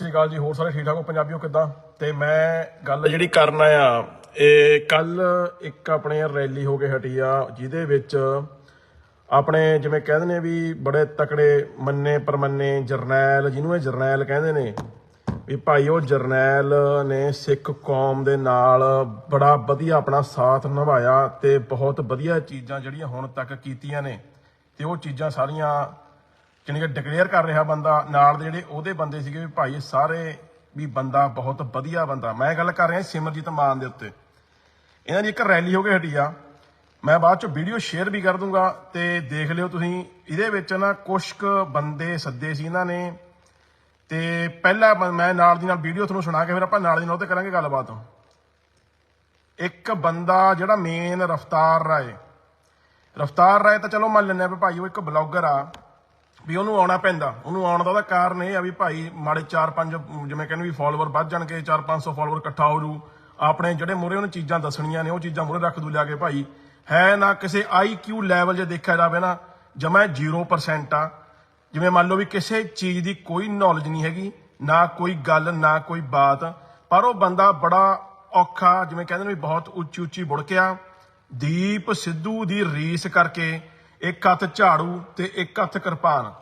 ਸਤਿ ਸ਼੍ਰੀ ਅਕਾਲ ਜੀ? ਹੋਰ ਸਾਰੇ ਠੀਕ ਠਾਕ ਹੋ? ਪੰਜਾਬੀਓ ਕਿੱਦਾਂ? ਤੇ ਮੈਂ ਗੱਲ ਜਿਹੜੀ ਕਰਨ ਆਇਆ ਇਹ ਕੱਲ ਇੱਕ ਆਪਣੇ ਰੈਲੀ ਹੋ ਕੇ ਹਟੀ ਆ ਜਿਹਦੇ ਵਿੱਚ ਆਪਣੇ ਜਿਵੇਂ ਕਹਿੰਦੇ ਨੇ ਵੀ ਬੜੇ ਤਕੜੇ ਮੰਨੇ ਪਰਮੰਨੇ ਜਰਨੈਲ ਜਿਹਨੂੰ ਇਹ ਜਰਨੈਲ ਕਹਿੰਦੇ ਨੇ ਵੀ ਭਾਈ ਉਹ ਜਰਨੈਲ ਨੇ ਸਿੱਖ ਕੌਮ ਦੇ ਨਾਲ ਬੜਾ ਵਧੀਆ ਆਪਣਾ ਸਾਥ ਨਿਭਾਇਆ ਤੇ ਬਹੁਤ ਵਧੀਆ ਚੀਜ਼ਾਂ ਜਿਹੜੀਆਂ ਹੁਣ ਤੱਕ ਕੀਤੀਆਂ ਨੇ ਤੇ ਉਹ ਚੀਜ਼ਾਂ ਸਾਰੀਆਂ ਜਾਣੀ ਕਿ ਡਿਕਲੇਅਰ ਕਰ ਰਿਹਾ ਬੰਦਾ ਨਾਲ ਦੇ ਜਿਹੜੇ ਉਹਦੇ ਬੰਦੇ ਸੀਗੇ ਵੀ ਭਾਈ ਇਹ ਸਾਰੇ ਵੀ ਬੰਦਾ ਬਹੁਤ ਵਧੀਆ ਬੰਦਾ। ਮੈਂ ਗੱਲ ਕਰ ਰਿਹਾ ਸਿਮਰਜੀਤ ਮਾਨ ਦੇ ਉੱਤੇ। ਇਹਨਾਂ ਦੀ ਇੱਕ ਰੈਲੀ ਹੋ ਕੇ ਹਟੀ ਆ। ਮੈਂ ਬਾਅਦ ਚ ਵੀਡੀਓ ਸ਼ੇਅਰ ਵੀ ਕਰ ਦੂੰਗਾ ਤੇ ਦੇਖ ਲਿਓ ਤੁਸੀਂ। ਇਹਦੇ ਵਿੱਚ ਨਾ ਕੁਝ ਕੁ ਬੰਦੇ ਸੱਦੇ ਸੀ ਇਹਨਾਂ ਨੇ। ਤੇ ਪਹਿਲਾ ਬ- ਮੈਂ ਨਾਲ ਦੀ ਨਾਲ ਵੀਡੀਓ ਤੁਹਾਨੂੰ ਸੁਣਾ ਕੇ ਫਿਰ ਆਪਾਂ ਨਾਲ ਦੀ ਨਾਲ ਉਹ ਤੇ ਕਰਾਂਗੇ ਗੱਲਬਾਤ। ਇੱਕ ਬੰਦਾ ਜਿਹੜਾ ਮੇਨ ਰਫਤਾਰ ਰਾਏ। ਰਫਤਾਰ ਰਾਏ ਤਾਂ ਚਲੋ ਮੰਨ ਲੈਂਦੇ ਆ ਵੀ ਭਾਈ ਉਹ ਇੱਕ ਬਲੌਗਰ ਆ। ਵੀ ਉਹਨੂੰ ਆਉਣਾ ਪੈਂਦਾ। ਉਹਨੂੰ ਆਉਣ ਦਾ ਉਹਦਾ ਕਾਰਨ ਇਹ ਆ ਵੀ ਭਾਈ ਮਾੜੇ 4-5 ਜਿਵੇਂ ਕਹਿੰਦੇ ਵੀ ਫਾਲੋਅਰ ਵੱਧ ਜਾਣਗੇ 4-500 ਫਾਲੋਅਰ ਇਕੱਠਾ ਹੋ ਜੂ ਆਪਣੇ ਜਿਹੜੇ ਮੂਹਰੇ ਉਹਨੂੰ ਚੀਜ਼ਾਂ ਦੱਸਣੀਆਂ ਨੇ, ਉਹ ਚੀਜ਼ਾਂ ਮੂਹਰੇ ਰੱਖ ਦੂ ਲਿਆ ਕੇ ਭਾਈ। ਹੈ ਨਾ ਕਿਸੇ ਆਈਕਿਊ ਲੈਵਲ ਜੇ ਦੇਖਿਆ ਜਾਵੇ ਨਾ, ਜਮਾ 0% ਆ। ਜਿਵੇਂ ਮੰਨ ਲਓ ਵੀ ਕਿਸੇ ਚੀਜ਼ ਦੀ ਕੋਈ ਨੌਲੇਜ ਨਹੀਂ ਹੈਗੀ, ਨਾ ਕੋਈ ਗੱਲ, ਨਾ ਕੋਈ ਬਾਤ। ਪਰ ਉਹ ਬੰਦਾ ਬੜਾ ਔਖਾ, ਜਿਵੇਂ ਕਹਿੰਦੇ ਨੇ ਵੀ ਬਹੁਤ ਉੱਚੀ ਉੱਚੀ ਬੁੜਕਿਆ। ਦੀਪ ਸਿੱਧੂ ਦੀ ਰੀਸ ਕਰਕੇ ਇੱਕ ਹੱਥ ਝਾੜੂ ਤੇ ਇੱਕ ਹੱਥ ਕਿਰਪਾਨ।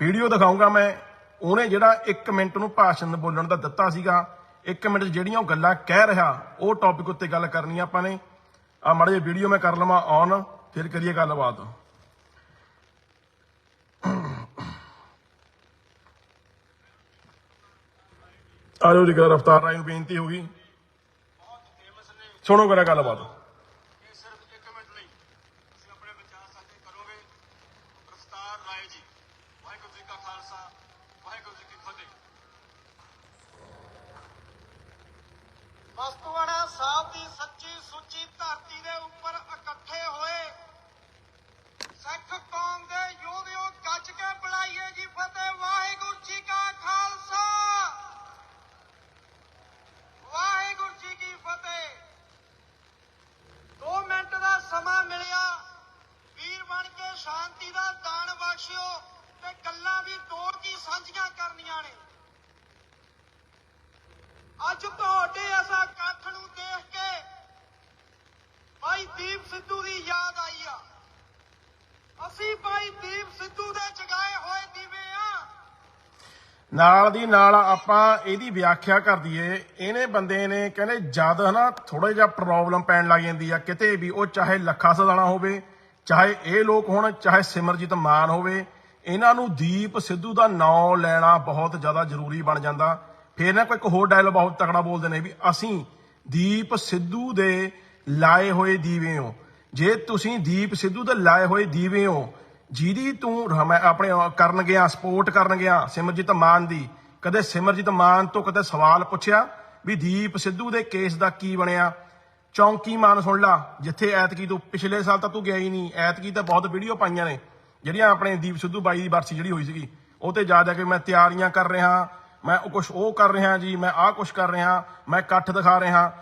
ਵੀਡੀਓ ਦਿਖਾਉਂਗਾ ਮੈਂ। ਉਹਨੇ ਜਿਹੜਾ 1 ਮਿੰਟ ਨੂੰ ਭਾਸ਼ਣ ਬੋਲਣ ਦਾ ਦਿੱਤਾ ਸੀਗਾ 1 ਮਿੰਟ ਜਿਹੜੀਆਂ ਉਹ ਗੱਲਾਂ ਕਹਿ ਰਿਹਾ, ਉਹ ਟੌਪਿਕ ਉੱਤੇ ਗੱਲ ਕਰਨੀ ਆਪਾਂ ਨੇ। ਆ ਮਾੜੀ ਜਿਹੀ ਵੀਡੀਓ ਮੈਂ ਕਰ ਲਵਾਂ ਔਨ ਫਿਰ ਕਰੀਏ ਗੱਲਬਾਤ। ਆਜੋ ਜੀ ਗੱਲ ਰਫਤਾਰ ਰਾਈ ਨੂੰ ਬੇਨਤੀ ਹੋਗੀ ਸੁਣੋ ਕਰਾ ਗੱਲਬਾਤ ਇਹ ਸਿਰਫ ਇੱਕ ਮਿੰਟ ਲਈ ਤੁਸੀਂ ਆਪਣੇ ਵਿਚਾਰ ਸਾਂਝੇ ਕਰੋਗੇ ਪ੍ਰਸਤਾਰ ਰਾਏ ਜੀ ਵਾਹਿਗੁਰੂ ਜੀ ਕਾ ਖਾਲਸਾ ਵਾਹਿਗੁਰੂ ਜੀ ਕੀ ਫਤਿਹ ਵਸਤੂਆਣਾ ਸਾਹਿਬ ਦੀ ਸੱਚੀ ਸੁੱਚੀ ਧਰਤੀ ਦੇ ਉੱਪਰ ਇਕੱਠੇ ਹੋਏ ਸਿੱਖ ਕੌਮ ਦੇ ਯੋਧਿਓ ਗੱਜ ਕੇ ਬੁਲਾਈਏ ਜੀ ਫਤਿਹ ਵਾਹਿਗੁਰੂ ਜੀ ਕਾ ਖਾਲਸਾ ਵਾਹਿਗੁਰੂ ਜੀ ਕੀ ਫਤਿਹ 2 ਮਿੰਟ ਦਾ ਸਮਾਂ ਮਿਲਿਆ ਵੀਰ ਬਣ ਕੇ ਸ਼ਾਂਤੀ ਦਾ ਦਾਨ ਬਖਸ਼ਿਓ ਤੇ ਗੱਲਾਂ ਵੀ ਦੋ ਕੀ ਸਾਂਝੀਆਂ ਕਰਨੀਆਂ ਨੇ ਅੱਜ ਤੁਹਾਡੇ ਇਸ ਇਕੱਠ ਨੂੰ ਦੇਖ ਕੇ ਭਾਈ ਦੀਪ ਸਿੱਧੂ ਦੀ ਯਾਦ ਆਈ ਆ ਅਸੀਂ ਭਾਈ ਦੀਪ ਸਿੱਧੂ ਦੇ ਜਗਾਏ ਹੋਏ ਦੀਵੇ ਆ ਨਾਲ ਦੀ ਨਾਲ ਆਪਾਂ ਇਹਦੀ ਵਿਆਖਿਆ ਕਰ ਦਈਏ। ਇਹਨੇ ਬੰਦੇ ਨੇ ਕਹਿੰਦੇ ਜਦ ਹਨਾ ਥੋੜਾ ਜਿਹਾ ਪ੍ਰੋਬਲਮ ਪੈਣ ਲੱਗ ਜਾਂਦੀ ਆ, ਕਿਤੇ ਵੀ ਉਹ ਚਾਹੇ ਲੱਖਾ ਸਦਾਣਾ ਹੋਵੇ, ਚਾਹੇ ਇਹ ਲੋਕ ਹੋਣ, ਚਾਹੇ ਸਿਮਰਜੀਤ ਮਾਨ ਹੋਵੇ, ਇਹਨਾਂ ਨੂੰ ਦੀਪ ਸਿੱਧੂ ਦਾ ਨਾਂ ਲੈਣਾ ਬਹੁਤ ਜ਼ਿਆਦਾ ਜ਼ਰੂਰੀ ਬਣ ਜਾਂਦਾ। ਫਿਰ ਨਾ ਕੋਈ ਇੱਕ ਹੋਰ ਡਾਇਲੋਗ ਬਹੁਤ ਤਕੜਾ ਬੋਲਦੇ ਨੇ ਵੀ ਅਸੀਂ ਦੀਪ ਸਿੱਧੂ ਦੇ ਲਾਏ ਹੋਏ ਦੀਵੇ ਹੋ ਜੇ ਤੁਸੀਂ ਦੀਪ ਸਿੱਧੂ ਦੇ ਲਾਏ ਹੋਏ ਦੀਵੇ ਹੋ ਜਿਹਦੀ ਤੂੰ ਮੈਂ ਆਪਣੇ ਕਰਨ ਗਿਆ ਸਪੋਰਟ ਕਰਨ ਗਿਆ, ਸਿਮਰਜੀਤ ਮਾਨ ਦੀ। ਕਦੇ ਸਿਮਰਜੀਤ ਮਾਨ ਤੋਂ ਕਦੇ ਸਵਾਲ ਪੁੱਛਿਆ ਵੀ ਦੀਪ ਸਿੱਧੂ ਦੇ ਕੇਸ ਦਾ ਕੀ ਬਣਿਆ? ਚੌਂਕੀ ਮਾਨ ਸੁਣ ਲਾ, ਜਿੱਥੇ ਐਤਕੀ ਤੂੰ ਪਿਛਲੇ ਸਾਲ ਤਾਂ ਤੂੰ ਗਿਆ ਹੀ ਨਹੀਂ, ਐਤਕੀ ਤਾਂ ਬਹੁਤ ਵੀਡੀਓ ਪਾਈਆਂ ਨੇ, ਜਿਹੜੀਆਂ ਆਪਣੇ ਦੀਪ ਸਿੱਧੂ ਬਾਈ ਦੀ ਬਰਸੀ ਜਿਹੜੀ ਹੋਈ ਸੀਗੀ। ਉਹ ਤੇ ਜਾ ਜਾ ਕੇ ਮੈਂ ਤਿਆਰੀਆਂ ਕਰ ਰਿਹਾ, ਮੈਂ ਉਹ ਕੁਝ ਉਹ ਕਰ ਰਿਹਾ ਜੀ, ਮੈਂ ਆਹ ਕੁਝ ਕਰ ਰਿਹਾ, ਮੈਂ ਇਕੱਠ ਦਿਖਾ ਰਿਹਾ।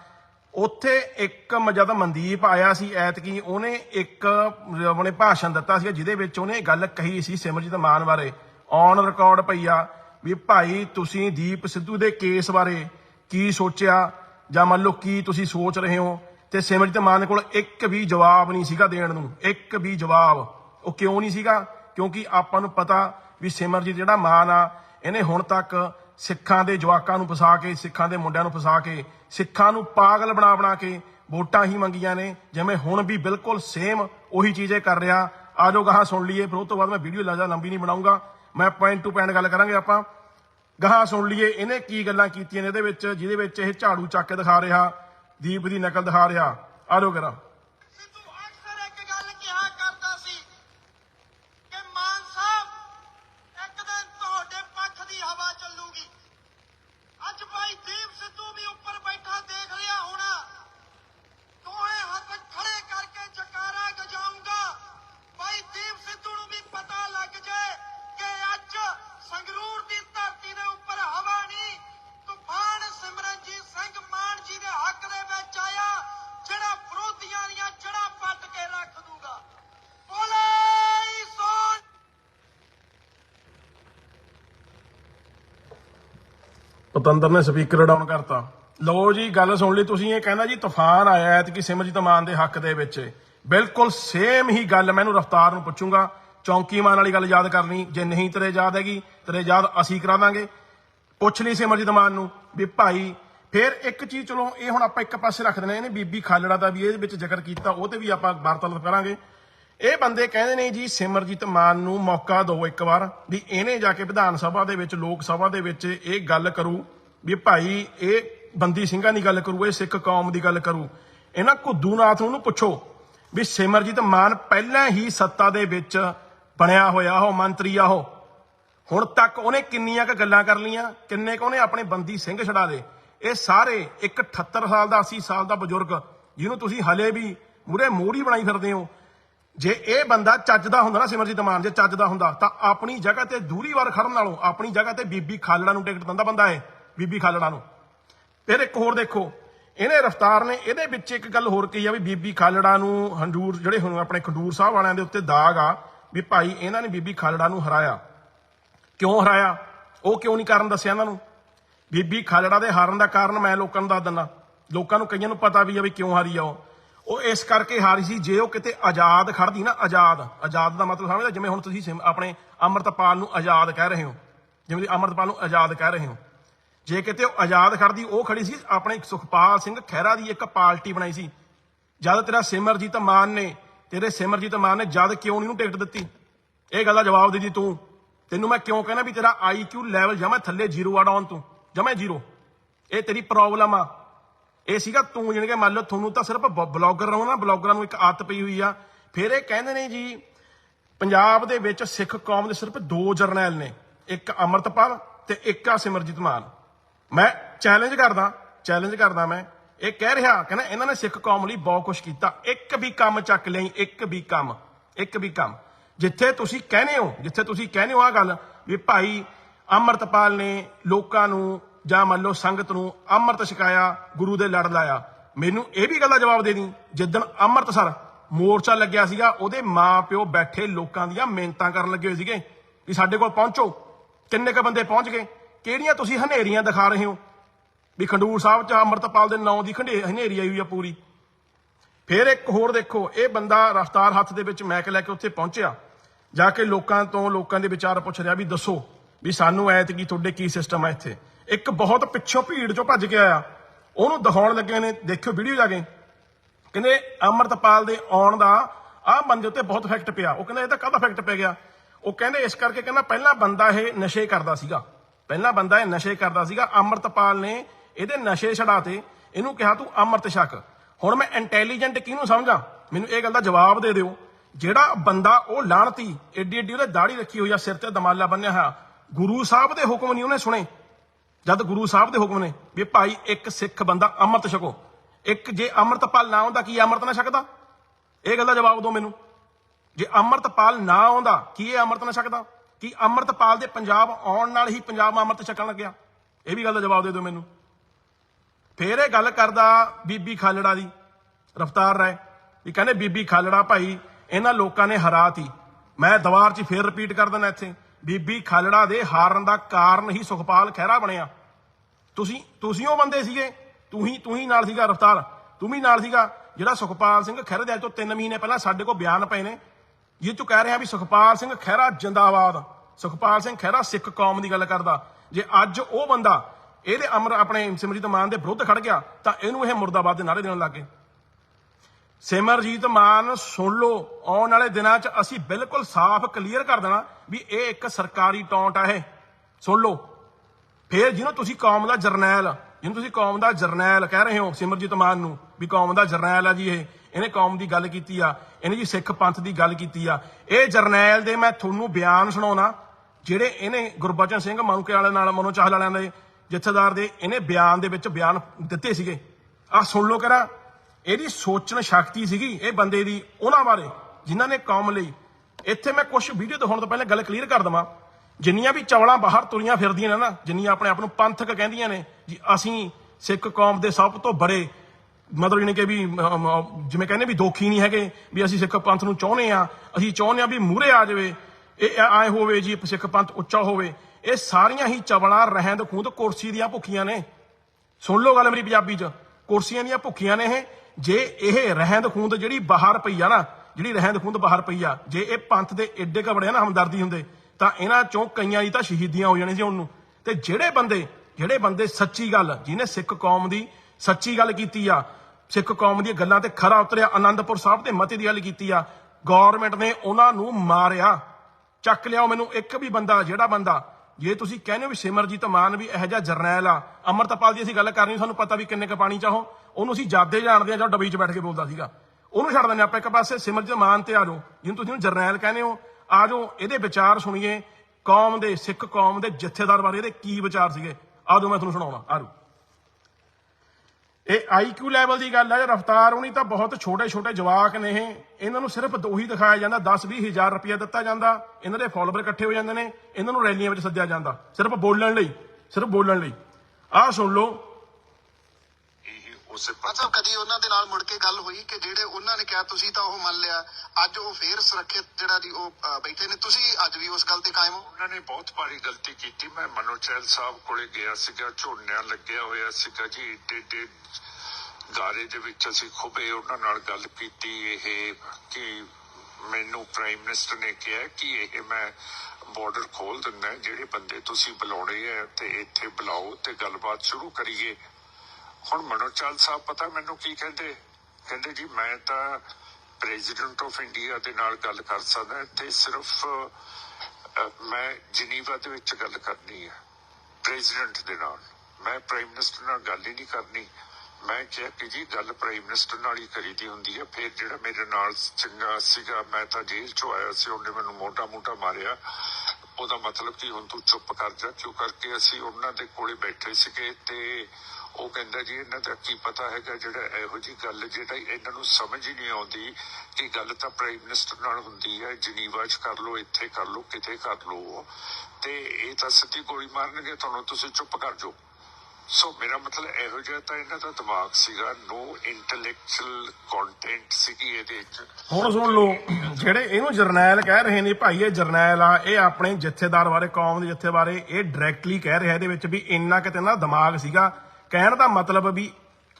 ਉੱਥੇ ਇੱਕ ਮ- ਜਦ ਮਨਦੀਪ ਆਇਆ ਸੀ ਐਤਕੀ, ਉਹਨੇ ਇੱਕ ਆਪਣੇ ਭਾਸ਼ਣ ਦਿੱਤਾ ਸੀ ਜਿਹਦੇ ਵਿੱਚ ਉਹਨੇ ਗੱਲ ਕਹੀ ਸੀ ਸਿਮਰਜੀਤ ਮਾਨ ਬਾਰੇ। ਔਨ ਰਿਕਾਰਡ ਪਈ ਵੀ ਭਾਈ ਤੁਸੀਂ ਦੀਪ ਸਿੱਧੂ ਦੇ ਕੇਸ ਬਾਰੇ ਕੀ ਸੋਚਿਆ? ਜਾਂ ਮੰਨ ਲਓ ਕੀ ਤੁਸੀਂ ਸੋਚ ਰਹੇ ਹੋ? ਤੇ ਸਿਮਰਜੀਤ ਮਾਨ ਕੋਲ ਇੱਕ ਵੀ ਜਵਾਬ ਨਹੀਂ ਸੀਗਾ ਦੇਣ ਨੂੰ। ਇੱਕ ਵੀ ਜਵਾਬ ਉਹ ਕਿਉਂ ਨਹੀਂ ਸੀਗਾ? ਕਿਉਂਕਿ ਆਪਾਂ ਨੂੰ ਪਤਾ ਵੀ ਸਿਮਰਜੀਤ ਜਿਹੜਾ ਮਾਨ ਆ, ਇਹਨੇ ਹੁਣ ਤੱਕ ਸਿੱਖਾਂ ਦੇ ਜਵਾਕਾਂ ਨੂੰ ਫਸਾ ਕੇ, ਸਿੱਖਾਂ ਦੇ ਮੁੰਡਿਆਂ ਨੂੰ ਫਸਾ ਕੇ, ਸਿੱਖਾਂ ਨੂੰ ਪਾਗਲ ਬਣਾ ਬਣਾ ਕੇ ਵੋਟਾਂ ਹੀ ਮੰਗੀਆਂ ਨੇ, ਜਿਵੇਂ ਹੁਣ ਵੀ ਬਿਲਕੁਲ ਸੇਮ ਉਹੀ ਚੀਜ਼ੇ ਕਰ ਰਿਹਾ। ਆਜੋ ਗਾਹਾਂ ਸੁਣ ਲਈਏ, ਫਿਰ ਉਹ ਤੋਂ ਬਾਅਦ ਮੈਂ ਵੀਡੀਓ ਲਾਜਾ ਲੰਬੀ ਨਹੀਂ ਬਣਾਉਂਗਾ। ਮੈਂ ਪੁਆਇੰਟ ਟੂ ਪੁਆਇੰਟ ਗੱਲ ਕਰਾਂਗੇ ਆਪਾਂ। ਗਾਹਾਂ ਸੁਣ ਲਈਏ, ਇਹਨੇ ਕੀ ਗੱਲਾਂ ਕੀਤੀਆਂ ਨੇ ਇਹਦੇ ਵਿੱਚ, ਜਿਹਦੇ ਵਿੱਚ ਇਹ ਝਾੜੂ ਚੱਕ ਕੇ ਦਿਖਾ ਰਿਹਾ, ਦੀਪ ਦੀ ਨਕਲ ਦਿਖਾ ਰਿਹਾ। ਆਜੋ ਕਰਾਂ ਪਤੰਦਰ ਨੇ ਸਪੀਕਰ ਡਾਊਨ ਕਰਤਾ। ਲਓ ਜੀ, ਗੱਲ ਸੁਣ ਲਈ ਤੁਸੀਂ, ਇਹ ਕਹਿੰਦਾ ਜੀ, ਤੂਫਾਨ ਆਇਆ ਹੈ ਕਿ ਸਿਮਰਜੀਤ ਮਾਨ ਦੇ ਹੱਕ ਦੇ ਵਿੱਚ। ਬਿਲਕੁਲ ਸੇਮ ਹੀ ਗੱਲ ਮੈਨੂੰ ਰਫਤਾਰ ਨੂੰ ਪੁੱਛੂੰਗਾ। ਚੌਂਕੀ ਮਾਨ ਵਾਲੀ ਗੱਲ ਯਾਦ ਕਰਨੀ, ਜੇ ਨਹੀਂ ਤੇਰੇ ਯਾਦ ਹੈਗੀ ਤੇਰੇ ਯਾਦ ਅਸੀਂ ਕਰਾ ਦਾਂਗੇ। ਪੁੱਛ ਲਈ ਸਿਮਰਜੀਤ ਮਾਨ ਨੂੰ, ਵੀ ਭਾਈ, ਫਿਰ ਇੱਕ ਚੀਜ਼, ਚਲੋ, ਇਹ ਹੁਣ ਆਪਾਂ ਇੱਕ ਪਾਸੇ ਰੱਖ ਦਿੰਦੇ ਹਾਂ ਇਹਨੇ ਬੀਬੀ ਖਾਲੜਾ ਦਾ ਵੀ ਇਹਦੇ ਵਿੱਚ ਜ਼ਿਕਰ ਕੀਤਾ, ਉਹ ਤੇ ਵੀ ਆਪਾਂ ਵਾਰਤਾਲਾਪ ਕਰਾਂਗੇ। ਇਹ ਬੰਦੇ ਕਹਿੰਦੇ ਨੇ ਜੀ, ਸਿਮਰਜੀਤ ਮਾਨ ਨੂੰ ਮੌਕਾ ਦਿਓ ਇੱਕ ਵਾਰ, ਵੀ ਇਹਨੇ ਜਾ ਕੇ ਵਿਧਾਨ ਸਭਾ ਦੇ ਵਿੱਚ, ਲੋਕ ਸਭਾ ਦੇ ਵਿੱਚ ਇਹ ਗੱਲ ਕਰੂ, ਵੀ ਭਾਈ ਇਹ ਬੰਦੀ ਸਿੰਘਾਂ ਦੀ ਗੱਲ ਕਰੂ, ਇਹ ਸਿੱਖ ਕੌਮ ਦੀ ਗੱਲ ਕਰੂ। ਇਹਨਾਂ ਕੁੱਦੂਨਾਥ ਨੂੰ ਉਹਨੂੰ ਪੁੱਛੋ, ਵੀ ਸਿਮਰਜੀਤ ਮਾਨ ਪਹਿਲਾਂ ਹੀ ਸੱਤਾ ਦੇ ਵਿੱਚ ਬਣਿਆ ਹੋਇਆ, ਉਹ ਮੰਤਰੀ ਆ ਉਹ। ਹੁਣ ਤੱਕ ਉਹਨੇ ਕਿੰਨੀਆਂ ਕ ਗੱਲਾਂ ਕਰ ਲੀਆਂ ਕਿੰਨੇ ਕ ਉਹਨੇ ਆਪਣੇ ਬੰਦੀ ਸਿੰਘ ਛਡਾ ਲਏ। ਇਹ ਸਾਰੇ ਇੱਕ 78 ਸਾਲ ਦਾ 80 ਸਾਲ ਦਾ ਬਜ਼ੁਰਗ, ਜਿਹਨੂੰ ਤੁਸੀਂ ਹਲੇ ਵੀ ਮੂਰੇ ਮੋੜੀ ਬਣਾਈ ਫਿਰਦੇ ਹੋ ਜੇ ਇਹ ਬੰਦਾ ਚੱਜ ਦਾ ਹੁੰਦਾ ਨਾ ਸਿਮਰਜੀਤ ਮਾਨ, ਜੇ ਚੱਜ ਦਾ ਹੁੰਦਾ, ਤਾਂ ਆਪਣੀ ਜਗ੍ਹਾ ਤੇ ਦੂਰੀ ਵਾਰ ਖੜਨ ਨਾਲੋਂ, ਆਪਣੀ ਜਗ੍ਹਾ ਤੇ ਬੀਬੀ ਖਾਲੜਾ ਨੂੰ ਟਿਕਟ ਦਿੰਦਾ ਬੰਦਾ ਇਹ, ਬੀਬੀ ਖਾਲੜਾ ਨੂੰ। ਫਿਰ ਇੱਕ ਹੋਰ ਦੇਖੋ, ਇਹਨੇ ਰਫਤਾਰ ਨੇ, ਇਹਦੇ ਵਿੱਚ ਇੱਕ ਗੱਲ ਹੋਰ ਕਹੀ ਆ ਵੀ ਬੀਬੀ ਖਾਲੜਾ ਨੂੰ ਹੰਡੂਰ, ਜਿਹੜੇ ਹੁਣ ਆਪਣੇ ਖੰਡੂਰ ਸਾਹਿਬ ਵਾਲਿਆਂ ਦੇ ਉੱਤੇ ਦਾਗ ਆ, ਵੀ ਭਾਈ ਇਹਨਾਂ ਨੇ ਬੀਬੀ ਖਾਲੜਾ ਨੂੰ ਹਰਾਇਆ। ਕਿਉਂ ਹਰਾਇਆ? ਉਹ ਕਿਉਂ ਨਹੀਂ ਕਾਰਨ ਦੱਸਿਆ ਇਹਨਾਂ ਨੂੰ? ਬੀਬੀ ਖਾਲੜਾ ਦੇ ਹਾਰਨ ਦਾ ਕਾਰਨ ਮੈਂ ਲੋਕਾਂ ਨੂੰ ਦੱਸ ਦਿੰਦਾ। ਲੋਕਾਂ ਨੂੰ ਕਈਆਂ ਨੂੰ ਪਤਾ ਵੀ ਆ ਵੀ ਕਿਉਂ ਹਾਰੀ ਆ ਉਹ। ਉਹ ਇਸ ਕਰਕੇ ਹਾਰੀ ਸੀ, ਜੇ ਉਹ ਕਿਤੇ ਆਜ਼ਾਦ ਖੜਦੀ ਨਾ, ਆਜ਼ਾਦ। ਆਜ਼ਾਦ ਦਾ ਮਤਲਬ ਸਮਝਦਾ ਜਿਵੇਂ ਹੁਣ ਤੁਸੀਂ ਸਿਮ- ਆਪਣੇ ਅਮਰਤਪਾਲ ਨੂੰ ਆਜ਼ਾਦ ਕਹਿ ਰਹੇ ਹੋ। ਜਿਵੇਂ ਤੁਸੀਂ ਅਮਰਤਪਾਲ ਨੂੰ ਆਜ਼ਾਦ ਕਹਿ ਰਹੇ ਹੋ। ਜੇ ਕਿਤੇ ਉਹ ਆਜ਼ਾਦ ਖੜਦੀ ਉਹ ਖੜੀ ਸੀ, ਆਪਣੇ ਸੁਖਪਾਲ ਸਿੰਘ ਖਹਿਰਾ ਦੀ ਇੱਕ ਪਾਰਟੀ ਬਣਾਈ ਸੀ। ਜਦ ਤੇਰਾ ਸਿਮਰਜੀਤ ਮਾਨ ਨੇ ਤੇਰੇ ਸਿਮਰਜੀਤ ਮਾਨ ਨੇ ਜਦ ਕਿਉਂ ਨਹੀਂ ਉਹਨੂੰ ਟਿਕਟ ਦਿੱਤੀ? ਇਹ ਗੱਲ ਦਾ ਜਵਾਬ ਦੇ ਦੀ ਤੂੰ। ਤੈਨੂੰ ਮੈਂ ਕਿਉਂ ਕਹਿਣਾ ਵੀ ਤੇਰਾ ਆਈਕਿਊ ਲੈਵਲ ਜਮਾ ਥੱਲੇ ਜ਼ੀਰੋ ਆ ਡਾਊਨ ਤੂੰ। ਜਮਾ ਜ਼ੀਰੋ ਇਹ ਤੇਰੀ ਪ੍ਰੋਬਲਮ ਆ। ਇਹ ਸੀਗਾ ਤੂੰ ਜਾਣੀ ਕਿ ਮੰਨ ਲਓ ਤੁਹਾਨੂੰ ਤਾਂ ਸਿਰਫ ਬਲੌਗਰ ਰਹੋ ਨਾ, ਬਲੌਗਰਾਂ ਨੂੰ ਇੱਕ ਆਦਤ ਪਈ ਹੋਈ ਆ। ਫਿਰ ਇਹ ਕਹਿੰਦੇ ਨੇ ਜੀ, ਪੰਜਾਬ ਦੇ ਵਿੱਚ ਸਿੱਖ ਕੌਮ ਦੇ ਸਿਰਫ ਦੋ ਜਰਨੈਲ ਨੇ, ਇੱਕ ਅਮਰਤਪਾਲ ਤੇ ਇੱਕ ਆ ਸਿਮਰਜੀਤ ਮਾਨ। ਮੈਂ ਚੈਲੰਜ ਕਰਦਾ ਚੈਲੰਜ ਕਰਦਾ ਮੈਂ। ਇਹ ਕਹਿ ਰਿਹਾ, ਕਹਿੰਦਾ ਇਹਨਾਂ ਨੇ ਸਿੱਖ ਕੌਮ ਲਈ ਬਹੁਤ ਕੁਝ ਕੀਤਾ। ਇੱਕ ਵੀ ਕੰਮ ਚੱਕ ਲਈ ਇੱਕ ਵੀ ਕੰਮ, ਇੱਕ ਵੀ ਕੰਮ। ਜਿੱਥੇ ਤੁਸੀਂ ਕਹਿੰਦੇ ਹੋ, ਜਿੱਥੇ ਤੁਸੀਂ ਕਹਿੰਦੇ ਹੋ ਆ ਗੱਲ ਵੀ ਭਾਈ ਅਮਰਤਪਾਲ ਨੇ ਲੋਕਾਂ ਨੂੰ ਜਾਂ ਮੰਨ ਲਓ ਸੰਗਤ ਨੂੰ ਅੰਮ੍ਰਿਤ ਛਕਾਇਆ, ਗੁਰੂ ਦੇ ਲੜ ਲਾਇਆ। ਮੈਨੂੰ ਇਹ ਵੀ ਗੱਲ ਦਾ ਜਵਾਬ ਦੇ ਦੀ। ਜਿੱਦਣ ਅੰਮ੍ਰਿਤਸਰ ਮੋਰਚਾ ਲੱਗਿਆ ਸੀਗਾ, ਉਹਦੇ ਮਾਂ ਪਿਓ ਬੈਠੇ ਲੋਕਾਂ ਦੀਆਂ ਮਿਹਨਤਾਂ ਕਰਨ ਲੱਗੇ ਹੋਏ ਸੀਗੇ ਵੀ ਸਾਡੇ ਕੋਲ ਪਹੁੰਚੋ। ਕਿੰਨੇ ਕ ਬੰਦੇ ਪਹੁੰਚ ਗਏ? ਕਿਹੜੀਆਂ ਤੁਸੀਂ ਹਨੇਰੀਆਂ ਦਿਖਾ ਰਹੇ ਹੋ? ਵੀ ਖੰਡੂਰ ਸਾਹਿਬ ਚ ਅੰਮ੍ਰਿਤਪਾਲ ਦੇ ਨਾਂ ਦੀ ਖੰਡੇ, ਹਨੇਰੀ ਆਈ ਹੋਈ ਆ ਪੂਰੀ। ਫਿਰ ਇੱਕ ਹੋਰ ਦੇਖੋ, ਇਹ ਬੰਦਾ ਰਫਤਾਰ ਹੱਥ ਦੇ ਵਿੱਚ ਮੈਕ ਲੈ ਕੇ ਉੱਥੇ ਪਹੁੰਚਿਆ। ਜਾ ਕੇ ਲੋਕਾਂ ਤੋਂ ਲੋਕਾਂ ਦੇ ਵਿਚਾਰ ਪੁੱਛ ਰਿਹਾ ਵੀ ਦੱਸੋ ਵੀ ਸਾਨੂੰ ਐਤਕੀ ਤੁਹਾਡੇ ਕੀ ਸਿਸਟਮ ਹੈ ਇੱਥੇ? ਇੱਕ ਬਹੁਤ ਪਿੱਛੋਂ ਭੀੜ ਚੋਂ ਭੱਜ ਕੇ ਆਇਆ। ਉਹਨੂੰ ਦਿਖਾਉਣ ਲੱਗੇ ਨੇ, ਦੇਖਿਓ ਵੀਡੀਓ ਜਾ ਕੇ। ਕਹਿੰਦੇ, ਅਮਰਤਪਾਲ ਦੇ ਆਉਣ ਦਾ ਆਹ ਬੰਦੇ ਉੱਤੇ ਬਹੁਤ ਇਫੈਕਟ ਪਿਆ। ਉਹ ਕਹਿੰਦਾ, ਇਹ ਤਾਂ ਕਾਹਦਾ ਇਫੈਕਟ ਪੈ ਗਿਆ? ਉਹ ਕਹਿੰਦੇ, ਇਸ ਕਰਕੇ ਕਹਿੰਦਾ, ਪਹਿਲਾਂ ਬੰਦਾ ਇਹ ਨਸ਼ੇ ਕਰਦਾ ਸੀਗਾ। ਪਹਿਲਾਂ ਬੰਦਾ ਇਹ ਨਸ਼ੇ ਕਰਦਾ ਸੀਗਾ। ਅਮਰਤਪਾਲ ਨੇ ਇਹਦੇ ਨਸ਼ੇ ਛਡਾਤੇ। ਇਹਨੂੰ ਕਿਹਾ, ਤੂੰ ਅਮਰਤ ਛਕ। ਹੁਣ ਮੈਂ ਇੰਟੈਲੀਜੈਂਟ ਕਿਹਨੂੰ ਸਮਝਾਂ? ਮੈਨੂੰ ਇਹ ਗੱਲ ਦਾ ਜਵਾਬ ਦੇ ਦਿਓ। ਜਿਹੜਾ ਬੰਦਾ ਉਹ ਲਾਣਤੀ ਏਡੀ ਏਡੀ ਉਹਦੇ ਦਾੜੀ ਰੱਖੀ ਹੋਈ ਆ, ਸਿਰ ਤੇ ਦਮਾਲਾ ਬੰਨਿਆ ਹੋਇਆ। ਗੁਰੂ ਸਾਹਿਬ ਦੇ ਹੁਕਮ ਨਹੀਂ ਉਹਨੇ ਸੁਣੇ। ਜਦ ਗੁਰੂ ਸਾਹਿਬ ਦੇ ਹੁਕਮ ਨੇ ਵੀ ਭਾਈ ਇੱਕ ਸਿੱਖ ਬੰਦਾ ਅੰਮ੍ਰਿਤ ਛਕੋ, ਇੱਕ ਜੇ ਅੰਮ੍ਰਿਤਪਾਲ ਨਾ ਆਉਂਦਾ ਕੀ ਅੰਮ੍ਰਿਤ ਨਾ ਛਕਦਾ? ਇਹ ਗੱਲ ਦਾ ਜਵਾਬ ਦਿਓ ਮੈਨੂੰ। ਜੇ ਅੰਮ੍ਰਿਤਪਾਲ ਨਾ ਆਉਂਦਾ, ਕੀ ਇਹ ਅੰਮ੍ਰਿਤ ਨਾ ਛਕਦਾ? ਕੀ ਅੰਮ੍ਰਿਤਪਾਲ ਦੇ ਪੰਜਾਬ ਆਉਣ ਨਾਲ ਹੀ ਪੰਜਾਬ ਅੰਮ੍ਰਿਤ ਛਕਣ ਲੱਗਿਆ? ਇਹ ਵੀ ਗੱਲ ਦਾ ਜਵਾਬ ਦੇ ਦਿਓ ਮੈਨੂੰ। ਫੇਰ ਇਹ ਗੱਲ ਕਰਦਾ ਬੀਬੀ ਖਾਲੜਾ ਦੀ ਰਫਤਾਰ ਰਾਏ, ਵੀ ਕਹਿੰਦੇ ਬੀਬੀ ਖਾਲੜਾ ਭਾਈ, ਇਹਨਾਂ ਲੋਕਾਂ ਨੇ ਹਰਾਤੀ। ਮੈਂ ਦੁਬਾਰ 'ਚ ਫੇਰ ਰਿਪੀਟ ਕਰ ਦਿੰਦਾ ਇੱਥੇ। ਬੀਬੀ ਖਾਲੜਾ ਦੇ ਹਾਰਨ ਦਾ ਕਾਰਨ ਹੀ ਸੁਖਪਾਲ ਖਹਿਰਾ ਬਣਿਆ। ਤੁਸੀਂ ਤੁਸੀਂ ਉਹ ਬੰਦੇ ਸੀਗੇ। ਤੂੰ ਹੀ ਤੂੰ ਹੀ ਨਾਲ ਸੀਗਾ ਰਫਤਾਰ। ਤੂੰ ਵੀ ਨਾਲ ਸੀਗਾ। ਜਿਹੜਾ ਸੁਖਪਾਲ ਸਿੰਘ ਖਹਿਰਾ ਦੇ ਅੱਜ ਤੋਂ 3 ਮਹੀਨੇ ਪਹਿਲਾਂ ਸਾਡੇ ਕੋਲ ਬਿਆਨ ਪਏ ਨੇ। ਜਿਹ ਤੂੰ ਕਹਿ ਰਿਹਾ ਵੀ ਸੁਖਪਾਲ ਸਿੰਘ ਖਹਿਰਾ ਜਿੰਦਾਬਾਦ, ਸੁਖਪਾਲ ਸਿੰਘ ਖਹਿਰਾ ਸਿੱਖ ਕੌਮ ਦੀ ਗੱਲ ਕਰਦਾ। ਜੇ ਅੱਜ ਉਹ ਬੰਦਾ, ਇਹਦੇ ਅਮਰ ਆਪਣੇ ਸਿਮਰਜੀਤ ਮਾਨ ਦੇ ਵਿਰੁੱਧ ਖੜ ਗਿਆ, ਤਾਂ ਇਹਨੂੰ ਇਹ ਮੁਰਦਾਬਾਦ ਦੇ ਨਾਰੇ ਦੇਣ ਲੱਗੇ ਸਿਮਰਜੀਤ ਮਾਨ, ਸੁਣ ਲਓ, ਆਉਣ ਵਾਲੇ ਦਿਨਾਂ 'ਚ ਅਸੀਂ ਬਿਲਕੁਲ ਸਾਫ਼ ਕਲੀਅਰ ਕਰ ਦੇਣਾ ਵੀ ਇਹ ਇੱਕ ਸਰਕਾਰੀ ਟੌਂਟ ਆ ਇਹ। ਸੁਣ ਲਓ, ਫੇਰ ਜਿਹਨੂੰ ਤੁਸੀਂ ਕੌਮ ਦਾ ਜਰਨੈਲ, ਜਿਹਨੂੰ ਤੁਸੀਂ ਕੌਮ ਦਾ ਜਰਨੈਲ ਕਹਿ ਰਹੇ ਹੋ, ਸਿਮਰਜੀਤ ਮਾਨ ਨੂੰ, ਵੀ ਕੌਮ ਦਾ ਜਰਨੈਲ ਆ ਜੀ ਇਹ, ਇਹਨੇ ਕੌਮ ਦੀ ਗੱਲ ਕੀਤੀ ਆ, ਇਹਨੇ ਜੀ ਸਿੱਖ ਪੰਥ ਦੀ ਗੱਲ ਕੀਤੀ ਆ। ਇਹ ਜਰਨੈਲ ਦੇ ਮੈਂ ਤੁਹਾਨੂੰ ਬਿਆਨ ਸੁਣਾਉਣਾ, ਜਿਹੜੇ ਇਹਨੇ ਗੁਰਬਚਨ ਸਿੰਘ ਮਾਨੂਕੇ ਵਾਲੇ ਨਾਲ ਮਨੋ ਚਾਹਲ ਵਾਲਿਆਂ ਦੇ ਜਥੇਦਾਰ ਦੇ, ਇਹਨੇ ਬਿਆਨ ਦੇ ਵਿੱਚ ਬਿਆਨ ਦਿੱਤੇ ਸੀਗੇ। ਆ ਸੁਣ ਲਓ ਕਰਾ ਇਹਦੀ ਸੋਚਣ ਸ਼ਕਤੀ ਸੀਗੀ ਇਹ ਬੰਦੇ ਦੀ, ਉਹਨਾਂ ਬਾਰੇ, ਜਿਨ੍ਹਾਂ ਨੇ ਕੌਮ ਲਈ। ਇੱਥੇ ਮੈਂ ਕੁਝ ਵੀਡੀਓ ਦਿਖਾਉਣ ਤੋਂ ਪਹਿਲਾਂ ਗੱਲ ਕਲੀਅਰ ਕਰ ਦਵਾਂ। ਜਿੰਨੀਆਂ ਵੀ ਚਵਲਾਂ ਬਾਹਰ ਤੁਰੀਆਂ ਫਿਰਦੀਆਂ ਨੇ ਨਾ, ਜਿੰਨੀਆਂ ਆਪਣੇ ਆਪ ਨੂੰ ਪੰਥਕ ਕਹਿੰਦੀਆਂ ਨੇ, ਜੀ ਅਸੀਂ ਸਿੱਖ ਕੌਮ ਦੇ ਸਭ ਤੋਂ ਬੜੇ, ਮਤਲਬ ਯਾਨੀ ਕਿ ਵੀ ਜਿਵੇਂ ਕਹਿੰਦੇ ਵੀ ਦੋਖੀ ਨਹੀਂ ਹੈਗੇ, ਵੀ ਅਸੀਂ ਸਿੱਖ ਪੰਥ ਨੂੰ ਚਾਹੁੰਦੇ ਆ ਅਸੀਂ ਚਾਹੁੰਦੇ ਆ ਵੀ ਮੂਹਰੇ ਆ ਜਾਵੇ, ਇਹ ਆਏ ਹੋਵੇ ਜੀ ਸਿੱਖ ਪੰਥ ਉੱਚਾ ਹੋਵੇ। ਇਹ ਸਾਰੀਆਂ ਹੀ ਚਵਲਾਂ ਰਹਿੰਦ ਖੂੰਦ ਕੁਰਸੀ ਦੀਆਂ ਭੁੱਖੀਆਂ ਨੇ। ਸੁਣ ਲਓ ਗੱਲ ਮੇਰੀ ਪੰਜਾਬੀ ਚ, ਕੁਰਸੀਆਂ ਦੀਆਂ ਭੁੱਖੀਆਂ ਨੇ ਇਹ। ਜੇ ਇਹ ਰਹਿੰਦ ਖੂੰਦ ਜਿਹੜੀ ਬਾਹਰ ਪਈ ਆ ਨਾ, ਜਿਹੜੀ ਰਹਿੰਦ ਖੂੰਦ ਬਾਹਰ ਪਈ ਆ, ਜੇ ਇਹ ਪੰਥ ਦੇ ਏਡੇ ਕਬੜੇ ਨਾ ਹਮਦਰਦੀ ਹੁੰਦੇ, ਤਾਂ ਇਹਨਾਂ ਚੋਂ ਕਈਆਂ ਦੀ ਤਾਂ ਸ਼ਹੀਦੀਆਂ ਹੋ ਜਾਣੀਆਂ ਸੀ ਹੁਣ ਤੇ ਜਿਹੜੇ ਬੰਦੇ ਜਿਹੜੇ ਬੰਦੇ ਸੱਚੀ ਗੱਲ, ਜਿਹਨੇ ਸਿੱਖ ਕੌਮ ਦੀ ਸੱਚੀ ਗੱਲ ਕੀਤੀ ਆ, ਸਿੱਖ ਕੌਮ ਦੀਆਂ ਗੱਲਾਂ ਤੇ ਖਰਾ ਉਤਰਿਆ, ਆਨੰਦਪੁਰ ਸਾਹਿਬ ਤੇ ਮਤੇ ਦੀ ਗੱਲ ਕੀਤੀ ਆ ਗਵਰਨਮੈਂਟ ਨੇ ਉਹਨਾਂ ਨੂੰ ਮਾਰਿਆ, ਚੱਕ ਲਿਆਓ ਮੈਨੂੰ ਇੱਕ ਵੀ ਬੰਦਾ, ਜਿਹੜਾ ਬੰਦਾ ਜੇ ਤੁਸੀਂ ਕਹਿੰਦੇ ਹੋ ਵੀ ਸਿਮਰਜੀਤ ਮਾਨ ਵੀ ਇਹੋ ਜਿਹਾ ਜਰਨੈਲ ਆ, ਅਮਰਤਪਾਲ ਦੀ ਅਸੀਂ ਗੱਲ ਕਰਨੀ, ਸਾਨੂੰ ਪਤਾ ਵੀ ਕਿੰਨੇ ਕ ਪਾਣੀ ਚਾਹੋ ਉਹਨੂੰ ਅਸੀਂ ਜਾਦੇ ਜਾਣਦੇ ਆ ਜਦੋਂ ਡਬਈ 'ਚ ਬੈਠ ਕੇ ਬੋਲਦਾ ਸੀਗਾ। ਉਹਨੂੰ ਛੱਡ ਦਿੰਦੇ ਆਪਾਂ ਇੱਕ ਪਾਸੇ ਸਿਮਰਜੀਤ ਮਾਨ ਤੇ ਆ ਜਾਓ, ਜਿਹਨੂੰ ਤੁਸੀਂ ਉਹਨੂੰ ਜਰਨੈਲ ਕਹਿੰਦੇ ਹੋ, ਆ ਜਾਓ, ਇਹਦੇ ਵਿਚਾਰ ਸੁਣੀਏ, ਕੌਮ ਦੇ, ਸਿੱਖ ਕੌਮ ਦੇ ਜਥੇਦਾਰ ਬਾਰੇ ਇਹਦੇ ਕੀ ਵਿਚਾਰ ਸੀਗੇ? ਆ ਜਾਓ, ਮੈਂ ਤੁਹਾਨੂੰ ਸੁਣਾਉਣਾ, ਆ ਜਾਓ। ਇਹ ਆਈਕਿਊ ਲੈਵਲ ਦੀ ਗੱਲ ਹੈ ਰਫਤਾਰ ਹੋਣੀ ਤਾਂ ਬਹੁਤ ਛੋਟੇ ਛੋਟੇ ਜਵਾਕ ਨੇ ਇਹ। ਇਹਨਾਂ ਨੂੰ ਸਿਰਫ ਦੋ ਹੀ ਦਿਖਾਇਆ ਜਾਂਦਾ 10 20 ਹਜ਼ਾਰ ਰੁਪਇਆ ਦਿੱਤਾ ਜਾਂਦਾ। ਇਹਨਾਂ ਦੇ ਫਾਲੋਅਰ ਇਕੱਠੇ ਹੋ ਜਾਂਦੇ ਨੇ, ਇਹਨਾਂ ਨੂੰ ਰੈਲੀਆਂ ਵਿੱਚ ਸੱਦਿਆ ਜਾਂਦਾ। ਸਿਰਫ ਬੋਲਣ ਲਈ, ਸਿਰਫ ਬੋਲਣ ਲਈ। ਆਹ ਸੁਣ ਲਓ ਇਹੀ ਮਤਲਬ ਕਦੀ ਉਹਨਾਂ ਦੇ ਨਾਲ ਮੁੜ ਕੇ ਗੱਲ ਹੋਈ ਕਿ ਜਿਹੜੇ ਉਹਨਾਂ ਨੇ ਕਿਹਾ, ਤੁਸੀਂ ਤਾਂ ਉਹ ਮੰਨ ਲਿਆ, ਅੱਜ ਉਹ ਫੇਰ ਸੁਰੱਖਿਅਤ ਜਿਹੜਾ ਦੀ ਉਹ ਬੈਠੇ ਨੇ, ਤੁਸੀਂ ਅੱਜ ਵੀ ਉਸ ਗੱਲ ਤੇ ਕਾਇਮ ਹੋ? ਉਹਨਾਂ ਨੇ ਬਹੁਤ ਭਾਰੀ ਗਲਤੀ ਕੀਤੀ। ਮੈਂ ਮਨੋਚੈਲ ਸਾਹਿਬ ਕੋਲੇ ਗਿਆ ਸੀਗਾ, ਝੋਨਿਆਂ ਲੱਗਿਆ ਹੋਇਆ ਸੀਗਾ ਜੀ, ਏਡੇ ਏਡੇ ਗਾਰੇ ਦੇ ਵਿੱਚ ਅਸੀਂ ਖੁਬੇ ਉਹਨਾਂ ਨਾਲ ਗੱਲ ਕੀਤੀ। ਇਹ ਕਿ ਮੈਨੂੰ ਪ੍ਰਾਈਮ ਮਿਨਿਸਟਰ ਨੇ ਕਿਹਾ ਕਿ ਇਹ ਮੈਂ ਬਾਰਡਰ ਖੋਲ ਦਿੰਦਾ, ਜਿਹੜੇ ਬੰਦੇ ਤੁਸੀਂ ਬੁਲਾਉਣੇ ਆ ਤੇ ਇੱਥੇ ਬੁਲਾਓ ਤੇ ਗੱਲਬਾਤ ਸ਼ੁਰੂ ਕਰੀਏ। ਹੁਣ ਮਨੋਚਾਲ ਸਾਹਿਬ ਪਤਾ ਮੈਨੂੰ ਕੀ ਕਹਿੰਦੇ? ਕਹਿੰਦੇ ਜੀ, ਮੈਂ ਤਾਂ ਪ੍ਰੈਜ਼ੀਡੈਂਟ ਆਫ ਇੰਡੀਆ ਦੇ ਨਾਲ ਗੱਲ ਕਰ ਸਕਦਾ ਤੇ ਸਿਰਫ ਮੈਂ ਜਨੀਵਾ ਦੇ ਵਿੱਚ ਗੱਲ ਕਰਨੀ ਹੈ ਪ੍ਰੈਜ਼ੀਡੈਂਟ ਦੇ ਨਾਲ। ਮੈਂ ਪ੍ਰਾਈਮ ਮਿਨਿਸਟਰ ਨਾਲ ਗੱਲ ਹੀ ਨਹੀਂ ਕਰਨੀ। ਮੈਂ ਕਿਹਾ ਕਿ ਜੀ, ਗੱਲ ਪ੍ਰਾਈਮ ਮਿਨਿਸਟਰ ਨਾਲ ਹੀ ਕਰੀਦੀ ਹੁੰਦੀ ਹੈ। ਫਿਰ ਜਿਹੜਾ ਮੇਰੇ ਨਾਲ ਚੰਗਾ ਸੀਗਾ, ਮੈਂ ਤਾਂ ਜੇਲ੍ਹ ਚੋਂ ਆਇਆ ਸੀ, ਉਹਨੇ ਮੈਨੂੰ ਮੋਟਾ ਮੋਟਾ ਮਾਰਿਆ। ਉਹਦਾ ਮਤਲਬ ਕਿ ਹੁਣ ਤੂੰ ਚੁੱਪ ਕਰ ਜਾ, ਕਿਉਂ? ਕਰਕੇ ਅਸੀਂ ਉਹਨਾਂ ਦੇ ਕੋਲੇ ਬੈਠੇ ਸੀਗੇ ਤੇ ਉਹ ਕਹਿੰਦਾ ਜੀ, ਇਹਨਾਂ ਦਾ ਕੀ ਪਤਾ ਹੈਗਾ ਜਿਹੜਾ ਇਹੋ ਜੀ ਗੱਲ ਜਿਹੜਾ ਇਹਨਾਂ ਨੂੰ ਸਮਝ ਹੀ ਨਹੀਂ ਆਉਂਦੀ ਕਿ ਗੱਲ ਤਾਂ ਪ੍ਰਾਈਮ ਮਿਨਿਸਟਰ ਨਾਲ ਹੁੰਦੀ ਹੈ, ਜਨੀਵਾ 'ਚ ਕਰ ਲਓ, ਇੱਥੇ ਕਰ ਲਓ, ਕਿਤੇ ਕਰ ਲਓ ਤੇ ਇਹ ਤਾਂ ਸਿੱਧੀ ਗੋਲੀ ਮਾਰਨਗੇ, ਤੁਹਾਨੂੰ ਤੁਸੀਂ ਚੁੱਪ ਕਰ ਜਾਓ। ਸੋ ਮੇਰਾ ਮਤਲਬ ਇਹੋ ਜਿਹਾ ਤਾਂ ਇਹਨਾਂ ਦਾ ਦਿਮਾਗ ਸੀਗਾ ਨੋ ਇੰਟੈਲੈਕਚੁਅਲ ਕੰਟੈਂਟ ਸੀਗੀ ਇਹਦੇ ਵਿੱਚ। ਹੁਣ ਸੁਣ ਲਓ, ਜਿਹੜੇ ਇਹਨੂੰ ਜਰਨੈਲ ਕਹਿ ਰਹੇ ਨੇ, ਭਾਈ ਇਹ ਜਰਨੈਲ ਆ, ਇਹ ਆਪਣੇ ਜਥੇਦਾਰ ਬਾਰੇ, ਕੌਮ ਦੇ ਜਥੇ ਬਾਰੇ, ਇਹ ਡਾਇਰੈਕਟਲੀ ਕਹਿ ਰਿਹਾ ਇਹਦੇ ਵਿੱਚ ਵੀ ਇੰਨਾ ਕਿਤੇ ਨਾ ਦਿਮਾਗ ਸੀਗਾ। ਕਹਿਣ ਦਾ ਮਤਲਬ ਵੀ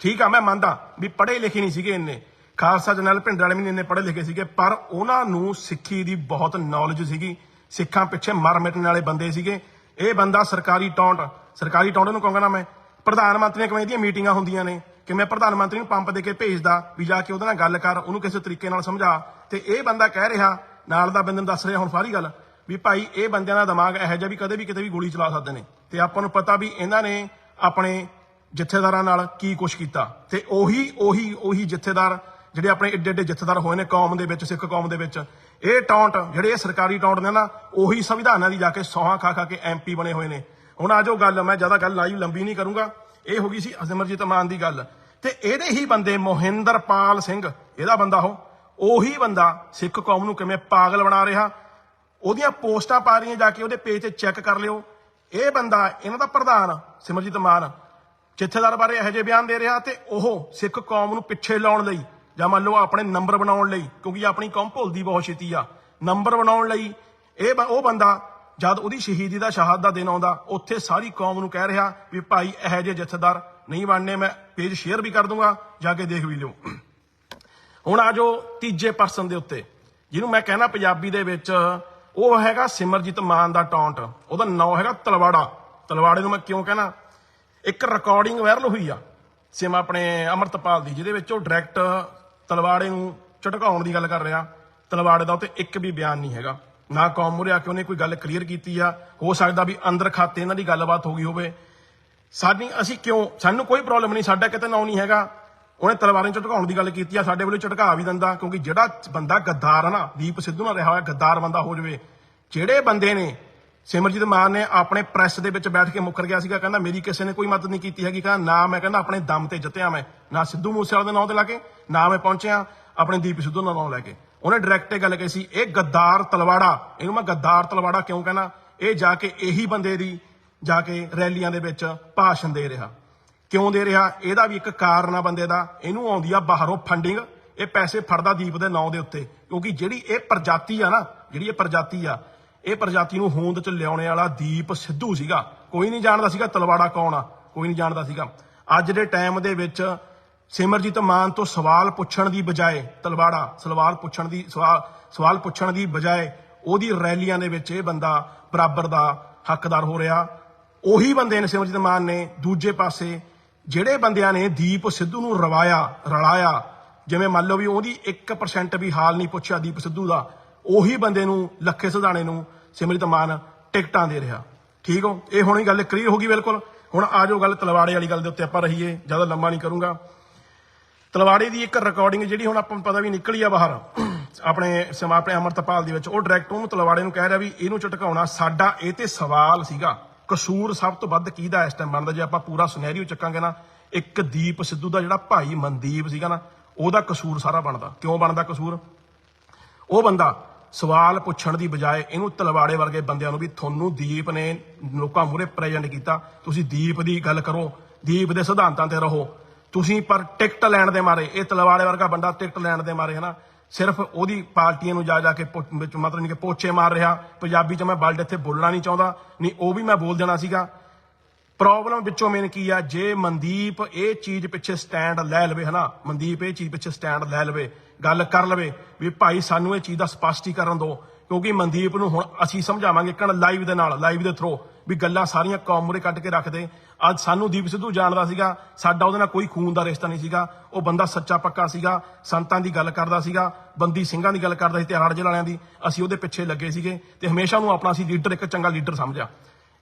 ਠੀਕ ਆ, ਮੈਂ ਮੰਨਦਾ ਵੀ ਪੜ੍ਹੇ ਲਿਖੇ ਨਹੀਂ ਸੀਗੇ ਇੰਨੇ। ਖਾਲਸਾ ਜਰਨੈਲ ਭਿੰਡਰ ਵਾਲੇ ਵੀ ਇੰਨੇ ਪੜ੍ਹੇ ਲਿਖੇ ਸੀਗੇ, ਪਰ ਉਹਨਾਂ ਨੂੰ ਸਿੱਖੀ ਦੀ ਬਹੁਤ ਨੌਲੇਜ ਸੀਗੀ। ਸਿੱਖਾਂ ਪਿੱਛੇ ਮਰ ਮਿਟਣ ਵਾਲੇ ਬੰਦੇ ਸੀਗੇ। ਇਹ ਬੰਦਾ ਸਰਕਾਰੀ ਟੌਂਟ ਸਰਕਾਰੀ ਟੌਂਟ ਨੂੰ ਕਹਾਂਗਾ ਮੈਂ, ਪ੍ਰਧਾਨ ਮੰਤਰੀ ਕਿਵੇਂ ਦੀਆਂ ਮੀਟਿੰਗਾਂ ਹੁੰਦੀਆਂ ਨੇ, ਕਿ ਮੈਂ ਪ੍ਰਧਾਨ ਮੰਤਰੀ ਨੂੰ ਪੰਪ ਦੇ ਕੇ ਭੇਜਦਾ, ਵੀ ਜਾ ਕੇ ਉਹਦੇ ਨਾਲ ਗੱਲ ਕਰ, ਉਹਨੂੰ ਕਿਸੇ ਤਰੀਕੇ ਨਾਲ ਸਮਝਾ। ਤੇ ਇਹ ਬੰਦਾ ਕਹਿ ਰਿਹਾ, ਨਾਲ ਦਾ ਬੰਦੇ ਨੂੰ ਦੱਸ ਰਿਹਾ ਹੁਣ ਸਾਰੀ ਗੱਲ, ਵੀ ਭਾਈ ਇਹ ਬੰਦਿਆਂ ਦਾ ਦਿਮਾਗ ਇਹੋ ਜਿਹਾ ਵੀ ਕਦੇ ਵੀ ਕਿਤੇ ਵੀ ਗੋਲੀ ਚਲਾ ਸਕਦੇ ਨੇ। ਤੇ ਆਪਾਂ ਨੂੰ ਪਤਾ ਵੀ ਇਹਨਾਂ ਨੇ ਆਪਣੇ ਜਥੇਦਾਰਾਂ ਨਾਲ ਕੀ ਕੁਛ ਕੀਤਾ? ਤੇ ਉਹੀ ਉਹੀ ਉਹੀ ਜਥੇਦਾਰ ਜਿਹੜੇ ਆਪਣੇ ਏਡੇ ਏਡੇ ਜਥੇਦਾਰ ਹੋਏ ਨੇ ਕੌਮ ਦੇ ਵਿੱਚ, ਸਿੱਖ ਕੌਮ ਦੇ ਵਿੱਚ, ਇਹ ਟੌਂਟ, ਜਿਹੜੇ ਇਹ ਸਰਕਾਰੀ ਟੌਂਟ ਨੇ ਨਾ, ਉਹੀ ਸੰਵਿਧਾਨਾਂ ਦੀ ਜਾ ਕੇ ਸੌਹਾਂ ਖਾ ਖਾ ਕੇ ਐਮਪੀ ਬਣੇ ਹੋਏ ਨੇ। ਹੁਣ ਆ ਜਾਓ ਗੱਲ, ਮੈਂ ਜ਼ਿਆਦਾ ਗੱਲ ਲਾਈਵ ਲੰਬੀ ਨਹੀਂ ਕਰੂੰਗਾ। ਇਹ ਹੋ ਗਈ ਸੀ ਅਜ਼ਮਰਜੀਤ ਮਾਨ ਦੀ ਗੱਲ। ਤੇ ਇਹਦੇ ਹੀ ਬੰਦੇ ਮੋਹਿੰਦਰਪਾਲ ਸਿੰਘ, ਇਹਦਾ ਬੰਦਾ ਉਹ। ਉਹੀ ਬੰਦਾ ਸਿੱਖ ਕੌਮ ਨੂੰ ਕਿਵੇਂ ਪਾਗਲ ਬਣਾ ਰਿਹਾ। ਉਹਦੀਆਂ ਪੋਸਟਾਂ ਪਾ ਰਹੀਆਂ ਜਾ ਕੇ, ਉਹਦੇ ਪੇਜ ਤੇ ਚੈੱਕ ਕਰ ਲਿਓ। ਇਹ ਬੰਦਾ, ਇਹਨਾਂ ਦਾ ਪ੍ਰਧਾਨ ਸਿਮਰਜੀਤ ਮਾਨ ਜਥੇਦਾਰ ਬਾਰੇ ਇਹੋ ਜਿਹੇ ਬਿਆਨ ਦੇ ਰਿਹਾ ਤੇ ਉਹ ਸਿੱਖ ਕੌਮ ਨੂੰ ਪਿੱਛੇ ਲਾਉਣ ਲਈ, ਜਾਂ ਮੰਨ ਲਓ ਆਪਣੇ ਨੰਬਰ ਬਣਾਉਣ ਲਈ, ਕਿਉਂਕਿ ਆਪਣੀ ਕੌਮ ਭੁੱਲਦੀ ਬਹੁਤ ਛੇਤੀ ਆ, ਨੰਬਰ ਬਣਾਉਣ ਲਈ ਇਹ ਬ- ਉਹ ਬੰਦਾ ਜਦ ਉਹਦੀ ਸ਼ਹੀਦੀ ਦਾ ਸ਼ਹਾਦਤ ਦਾ ਦਿਨ ਆਉਂਦਾ, ਉੱਥੇ ਸਾਰੀ ਕੌਮ ਨੂੰ ਕਹਿ ਰਿਹਾ ਵੀ ਭਾਈ ਇਹੋ ਜਿਹੇ ਜਥੇਦਾਰ ਨਹੀਂ ਬਣਨੇ, ਮੈਂ ਪੇਜ ਸ਼ੇਅਰ ਵੀ ਕਰ ਦੂੰਗਾ, ਜਾ ਕੇ ਦੇਖ ਵੀ ਲਿਓ। ਹੁਣ ਆ ਜਾਓ ਤੀਜੇ ਪਰਸਨ ਦੇ ਉੱਤੇ, ਜਿਹਨੂੰ ਮੈਂ ਕਹਿਣਾ ਪੰਜਾਬੀ ਦੇ ਵਿੱਚ, ਉਹ ਹੈਗਾ ਸਿਮਰਜੀਤ ਮਾਨ ਦਾ ਟੌਂਟ, ਉਹਦਾ ਨਾਂ ਹੈਗਾ ਤਲਵਾੜਾ, ਤਲਵਾੜੇ ਨੂੰ ਮੈਂ ਕਿਉਂ ਕਹਿਣਾ? ਇੱਕ ਰਿਕਾਰਡਿੰਗ ਵਾਇਰਲ ਹੋਈ ਆ। ਸਿਮ ਆਪਣੇ ਅਮਰਤਪਾਲ ਦੀ, ਜਿਹਦੇ ਵਿੱਚ ਉਹ ਡਾਇਰੈਕਟ ਤਲਵਾੜੇ ਨੂੰ ਝਟਕਾਉਣ ਦੀ ਗੱਲ ਕਰ ਰਿਹਾ। ਤਲਵਾੜੇ ਦਾ ਉੱਤੇ ਇੱਕ ਵੀ ਬਿਆਨ ਨਹੀਂ ਹੈਗਾ। ਨਾ ਕੌਮ ਮੁਰੇ ਆ ਕੇ ਉਹਨੇ ਕੋਈ ਗੱਲ ਕਲੀਅਰ ਕੀਤੀ ਆ। ਹੋ ਸਕਦਾ ਵੀ ਅੰਦਰ ਖਾਤੇ ਇਹਨਾਂ ਦੀ ਗੱਲਬਾਤ ਹੋ ਗਈ ਹੋਵੇ। ਸਾਡੀ, ਅਸੀਂ ਕਿਉਂ? ਸਾਨੂੰ ਕੋਈ ਪ੍ਰੋਬਲਮ ਨਹੀਂ, ਸਾਡਾ ਕਿਤੇ ਨਾਂ ਨਹੀਂ ਹੈਗਾ। ਉਹਨੇ ਤਲਵਾਰਾਂ ਨੂੰ ਝਟਕਾਉਣ ਦੀ ਗੱਲ ਕੀਤੀ ਆ, ਸਾਡੇ ਵੱਲੋਂ ਝਟਕਾ ਵੀ ਦਿੰਦਾ, ਕਿਉਂਕਿ ਜਿਹੜਾ ਬੰਦਾ ਗੱਦਾਰ ਆ ਨਾ, ਦੀਪ ਸਿੱਧੂ ਨਾਲ ਰਿਹਾ ਹੋਇਆ, ਗੱਦਾਰ ਬੰਦਾ ਹੋ ਜਾਵੇ। ਜਿਹੜੇ ਬੰਦੇ ਨੇ ਸਿਮਰਜੀਤ ਮਾਨ ਨੇ ਆਪਣੇ ਪ੍ਰੈਸ ਦੇ ਵਿੱਚ ਬੈਠ ਕੇ ਮੁੱਕਰ ਗਿਆ ਸੀਗਾ, ਕਹਿੰਦਾ ਮੇਰੀ ਕਿਸੇ ਨੇ ਕੋਈ ਮਦਦ ਨਹੀਂ ਕੀਤੀ ਹੈਗੀ, ਕਹਿੰਦਾ ਨਾ ਮੈਂ ਕਹਿੰਦਾ ਆਪਣੇ ਦਮ ਤੇ ਜਿੱਤਿਆ ਮੈਂ, ਨਾ ਸਿੱਧੂ ਮੂਸੇਵਾਲੇ ਦੇ ਨਾਂ ਤੇ ਲਾ ਕੇ, ਨਾ ਮੈਂ ਪਹੁੰਚਿਆ ਆਪਣੇ ਦੀਪ ਸਿੱਧੂ ਦਾ ਨਾਂ ਲੈ ਕੇ। ਉਹਨੇ ਡਾਇਰੈਕਟ ਇਹ ਗੱਲ ਕਹੀ ਸੀ, ਇਹ ਗੱਦਾਰ ਤਲਵਾੜਾ, ਇਹਨੂੰ ਮੈਂ ਗੱਦਾਰ ਤਲਵਾੜਾ ਕਿਉਂ ਕਹਿੰਦਾ? ਇਹ ਜਾ ਕੇ ਇਹੀ ਬੰਦੇ ਦੀ, ਜਾ ਕੇ ਰੈਲੀਆਂ ਦੇ ਵਿੱਚ ਭਾਸ਼ਣ ਦੇ ਰਿਹਾ। ਕਿਉਂ ਦੇ ਰਿਹਾ? ਇਹਦਾ ਵੀ ਇੱਕ ਕਾਰਨ ਆ ਬੰਦੇ ਦਾ, ਇਹਨੂੰ ਆਉਂਦੀ ਆ ਬਾਹਰੋਂ ਫੰਡਿੰਗ ਇਹ ਪੈਸੇ ਫੜਦਾ ਦੀਪ ਦੇ ਨਾਂ ਦੇ ਉੱਤੇ, ਕਿਉਂਕਿ ਜਿਹੜੀ ਇਹ ਪ੍ਰਜਾਤੀ ਆ ਨਾ, ਜਿਹੜੀ ਇਹ ਪ੍ਰਜਾਤੀ ਆ ਇਹ ਪ੍ਰਜਾਤੀ ਨੂੰ ਹੋਂਦ ਚ ਲਿਆਉਣ ਵਾਲਾ ਦੀਪ ਸਿੱਧੂ ਸੀਗਾ। ਕੋਈ ਨਹੀਂ ਜਾਣਦਾ ਸੀਗਾ ਤਲਵਾੜਾ ਕੌਣ ਆ, ਕੋਈ ਨਹੀਂ ਜਾਣਦਾ ਸੀਗਾ। ਅੱਜ ਦੇ ਟਾਈਮ ਦੇ ਵਿੱਚ ਸਿਮਰਜੀਤ ਮਾਨ ਤੋਂ ਸਵਾਲ ਪੁੱਛਣ ਦੀ ਬਜਾਏ ਤਲਵਾੜਾ ਸਵਾਲ ਪੁੱਛਣ ਦੀ, ਸਵਾਲ ਸਵਾਲ ਪੁੱਛਣ ਦੀ ਬਜਾਏ ਉਹਦੀ ਰੈਲੀਆਂ ਦੇ ਵਿੱਚ ਇਹ ਬੰਦਾ ਬਰਾਬਰ ਦਾ ਹੱਕਦਾਰ ਹੋ ਰਿਹਾ। ਉਹੀ ਬੰਦੇ ਨੇ ਸਿਮਰਜੀਤ ਮਾਨ ਨੇ ਦੂਜੇ ਪਾਸੇ ਜਿਹੜੇ ਬੰਦਿਆਂ ਨੇ ਦੀਪ ਸਿੱਧੂ ਨੂੰ ਰਵਾਇਆ, ਰਲਾਇਆ, ਜਿਵੇਂ ਮੰਨ ਲਓ ਵੀ ਉਹਦੀ 1% ਵੀ ਹਾਲ ਨਹੀਂ ਪੁੱਛਿਆ ਦੀਪ ਸਿੱਧੂ ਦਾ। ਉਹੀ ਬੰਦੇ ਨੂੰ, ਲੱਖੇ ਸਿਧਾਣੇ ਨੂੰ ਸਿਮਰਜੀਤ ਮਾਨ ਟਿਕਟਾਂ ਦੇ ਰਿਹਾ। ਠੀਕ ਹੋ? ਇਹ ਹੁਣੀ ਗੱਲ ਕਲੀਅਰ ਹੋ ਗਈ ਬਿਲਕੁਲ। ਹੁਣ ਆ ਜਾਓ ਗੱਲ ਤਲਵਾੜੇ ਵਾਲੀ ਗੱਲ ਦੇ ਉੱਤੇ ਆਪਾਂ ਰਹੀਏ। ਜ਼ਿਆਦਾ ਲੰਮਾ ਨਹੀਂ ਕਰੂੰਗਾ। ਤਲਵਾੜੇ ਦੀ ਇੱਕ ਰਿਕਾਰਡਿੰਗ ਜਿਹੜੀ ਹੁਣ ਆਪਾਂ ਨੂੰ ਪਤਾ ਵੀ ਨਿਕਲੀ ਆ ਬਾਹਰ। ਆਪਣੇ ਸਮਾ, ਆਪਣੇ ਅਮਰਤਪਾਲ ਦੇ ਵਿੱਚ। ਉਹ ਡਾਇਰੈਕਟ ਉਹਨੂੰ ਤਲਵਾੜੇ ਨੂੰ ਕਹਿ ਰਿਹਾ ਵੀ ਇਹਨੂੰ ਝਟਕਾਉਣਾ ਸਾਡਾ, ਇਹ ਤੇ ਸਵਾਲ ਸੀਗਾ। ਕਸੂਰ ਸਭ ਤੋਂ ਵੱਧ ਕਿਹਦਾ ਇਸ ਟਾਈਮ ਬਣਦਾ? ਜੇ ਆਪਾਂ ਪੂਰਾ ਸੁਨਹਿਰੀਓ ਚੱਕਾਂਗੇ ਨਾ, ਇੱਕ ਦੀਪ ਸਿੱਧੂ ਦਾ ਜਿਹੜਾ ਭਾਈ ਮਨਦੀਪ ਸੀਗਾ ਨਾ, ਉਹਦਾ ਕਸੂਰ ਸਾਰਾ ਬਣਦਾ। ਕਿਉਂ ਬਣਦਾ ਕਸੂਰ? ਉਹ ਬੰਦਾ ਸਵਾਲ ਪੁੱਛਣ ਦੀ ਬਜਾਏ ਇਹਨੂੰ ਤਲਵਾੜੇ ਵਰਗੇ ਬੰਦਿਆਂ ਨੂੰ ਵੀ ਤੁਹਾਨੂੰ ਦੀਪ ਨੇ ਲੋਕਾਂ ਮੂਹਰੇ ਪ੍ਰੈਜ਼ੈਂਟ ਕੀਤਾ। ਤੁਸੀਂ ਦੀਪ ਦੀ ਗੱਲ ਕਰੋ, ਦੀਪ ਦੇ ਸਿਧਾਂਤਾਂ ਤੇ ਰਹੋ। ਤੁਸੀਂ ਪਰ ਟਿਕਟ ਲੈਣ ਦੇ ਮਾਰੇ, ਇਹ ਤਲਵਾੜੇ ਵਰਗਾ ਬੰਦਾ ਟਿਕਟ ਲੈਣ ਦੇ ਮਾਰੇ, ਹਨਾ? ਸਿਰਫ ਉਹਦੀ ਪਾਰਟੀਆਂ ਨੂੰ ਜਾ ਜਾ ਕੇ ਮਤਲਬ ਨਹੀਂ ਕਿ ਪੋਚੇ ਮਾਰ ਰਿਹਾ। ਪੰਜਾਬੀ ਚ ਮੈਂ ਬਲਡ ਇੱਥੇ ਬੋਲਣਾ ਨਹੀਂ ਚਾਹੁੰਦਾ, ਨਹੀਂ, ਉਹ ਵੀ ਮੈਂ ਬੋਲ ਦੇਣਾ ਸੀਗਾ। ਪ੍ਰੋਬਲਮ ਵਿੱਚੋਂ ਮੇਨ ਕੀ ਆ? ਜੇ ਮਨਦੀਪ ਇਹ ਚੀਜ਼ ਪਿੱਛੇ ਸਟੈਂਡ ਲੈ ਲਵੇ, ਹਨਾ? ਮਨਦੀਪ ਇਹ ਚੀਜ਼ ਪਿੱਛੇ ਸਟੈਂਡ ਲੈ ਲਵੇ ਗੱਲ ਕਰ ਲਵੇ ਵੀ ਭਾਈ ਸਾਨੂੰ ਇਹ ਚੀਜ਼ ਦਾ ਸਪਸ਼ਟੀਕਰਨ ਦਿਓ, ਕਿਉਂਕਿ ਮਨਦੀਪ ਨੂੰ ਹੁਣ ਅਸੀਂ ਸਮਝਾਵਾਂਗੇ ਕਣ ਲਾਈਵ ਦੇ ਨਾਲ ਲਾਈਵ ਦੇ ਥਰੂ ਵੀ ਗੱਲਾਂ ਸਾਰੀਆਂ ਕੌਮ ਮੂਹਰੇ ਕੱਢ ਕੇ ਰੱਖਦੇ। ਅੱਜ ਸਾਨੂੰ ਦੀਪ ਸਿੱਧੂ ਜਾਣਦਾ ਸੀਗਾ, ਸਾਡਾ ਉਹਦੇ ਨਾਲ ਕੋਈ ਖੂਨ ਦਾ ਰਿਸ਼ਤਾ ਨਹੀਂ ਸੀਗਾ, ਉਹ ਬੰਦਾ ਸੱਚਾ ਪੱਕਾ ਸੀਗਾ, ਸੰਤਾਂ ਦੀ ਗੱਲ ਕਰਦਾ ਸੀਗਾ, ਬੰਦੀ ਸਿੰਘਾਂ ਦੀ ਗੱਲ ਕਰਦਾ ਸੀ ਤੇ ਆੜ ਜ਼ਿਲ੍ਹੇ ਵਾਲਿਆਂ ਦੀ, ਅਸੀਂ ਉਹਦੇ ਪਿੱਛੇ ਲੱਗੇ ਸੀਗੇ ਤੇ ਹਮੇਸ਼ਾ ਉਹਨੂੰ ਆਪਣਾ ਸੀ ਲੀਡਰ ਇੱਕ ਚੰਗਾ ਲੀਡਰ ਸਮਝਿਆ।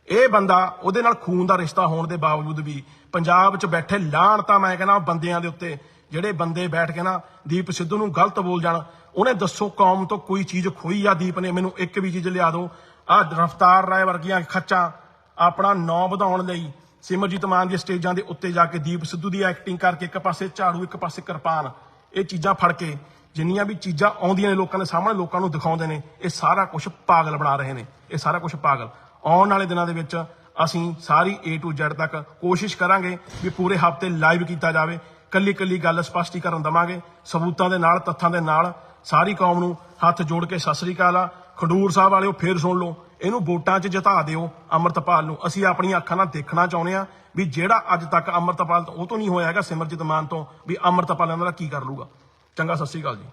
ਇਹ ਬੰਦਾ ਉਹਦੇ ਨਾਲ ਖੂਨ ਦਾ ਰਿਸ਼ਤਾ ਹੋਣ ਦੇ ਬਾਵਜੂਦ ਵੀ ਪੰਜਾਬ 'ਚ ਬੈਠੇ ਲਾਹਣ ਤਾਂ ਮੈਂ ਕਹਿੰਦਾ ਬੰਦਿਆਂ ਦੇ ਉੱਤੇ ਜਿਹੜੇ ਬੰਦੇ ਬੈਠ ਕੇ ਨਾ ਦੀਪ ਸਿੱਧੂ ਨੂੰ ਗਲਤ ਬੋਲ ਜਾਣ, ਉਹਨੇ ਦੱਸੋ ਕੌਮ ਤੋਂ ਕੋਈ ਚੀਜ਼ ਖੋਈ ਆ ਦੀਪ ਨੇ? ਮੈਨੂੰ ਇੱਕ ਵੀ ਚੀਜ਼ ਲਿਆ ਦਿਓ। ਆ ਰਫਤਾਰ ਰਾਏ ਵਰਗੀਆਂ ਖੱਚਾਂ ਆਪਣਾ ਨਾਂ ਵਧਾਉਣ ਲਈ ਸਿਮਰਜੀਤ ਮਾਨ ਦੀ ਸਟੇਜਾਂ ਦੇ ਉੱਤੇ ਜਾ ਕੇ ਦੀਪ ਸਿੱਧੂ ਦੀ ਐਕਟਿੰਗ ਕਰਕੇ ਇੱਕ ਪਾਸੇ ਝਾੜੂ, ਇੱਕ ਪਾਸੇ ਕਿਰਪਾਨ। ਇਹ ਚੀਜ਼ਾਂ ਫੜ ਕੇ ਜਿੰਨੀਆਂ ਵੀ ਚੀਜ਼ਾਂ ਆਉਂਦੀਆਂ ਨੇ ਲੋਕਾਂ ਦੇ ਸਾਹਮਣੇ, ਲੋਕਾਂ ਨੂੰ ਦਿਖਾਉਂਦੇ ਨੇ, ਇਹ ਸਾਰਾ ਕੁਝ ਪਾਗਲ ਬਣਾ ਰਹੇ ਨੇ। ਇਹ ਸਾਰਾ ਕੁਝ ਪਾਗਲ। ਆਉਣ ਵਾਲੇ ਦਿਨਾਂ ਦੇ ਵਿੱਚ ਅਸੀਂ ਸਾਰੀ A to Z ਤੱਕ ਕੋਸ਼ਿਸ਼ ਕਰਾਂਗੇ ਵੀ ਪੂਰੇ ਹਫ਼ਤੇ ਲਾਈਵ ਕੀਤਾ ਜਾਵੇ। ਕੱਲੀ ਕੱਲੀ ਗੱਲ ਸਪਸ਼ਟੀਕਰਨ ਦਵਾਂਗੇ। ਸਬੂਤਾਂ ਦੇ ਨਾਲ, ਤੱਥਾਂ ਦੇ ਨਾਲ ਸਾਰੀ ਕੌਮ ਨੂੰ ਹੱਥ ਜੋੜ ਕੇ ਸਤਿ ਸ੍ਰੀ ਅਕਾਲ ਆ। ਖਡੂਰ ਸਾਹਿਬ ਵਾਲਿਓ, ਫੇਰ ਸੁਣ ਲਓ। ਇਹਨੂੰ ਵੋਟਾਂ 'ਚ ਜਿਤਾ ਦਿਓ ਅਮਰਤਪਾਲ ਨੂੰ। ਅਸੀਂ ਆਪਣੀਆਂ ਅੱਖਾਂ ਨਾਲ ਦੇਖਣਾ ਚਾਹੁੰਦੇ ਆ ਵੀ ਜਿਹੜਾ ਅੱਜ ਤੱਕ ਅਮਰਤਪਾਲ ਤੋਂ ਉਹ ਤੋਂ ਨਹੀਂ ਹੋਇਆ ਹੈਗਾ ਸਿਮਰਜੀਤ ਮਾਨ ਤੋਂ, ਵੀ ਅਮਰਤਪਾਲ ਇਹਨਾਂ ਦਾ ਕੀ ਕਰ ਲੂਗਾ ਚੰਗਾ, ਸਤਿ ਸ੍ਰੀ ਅਕਾਲ ਜੀ।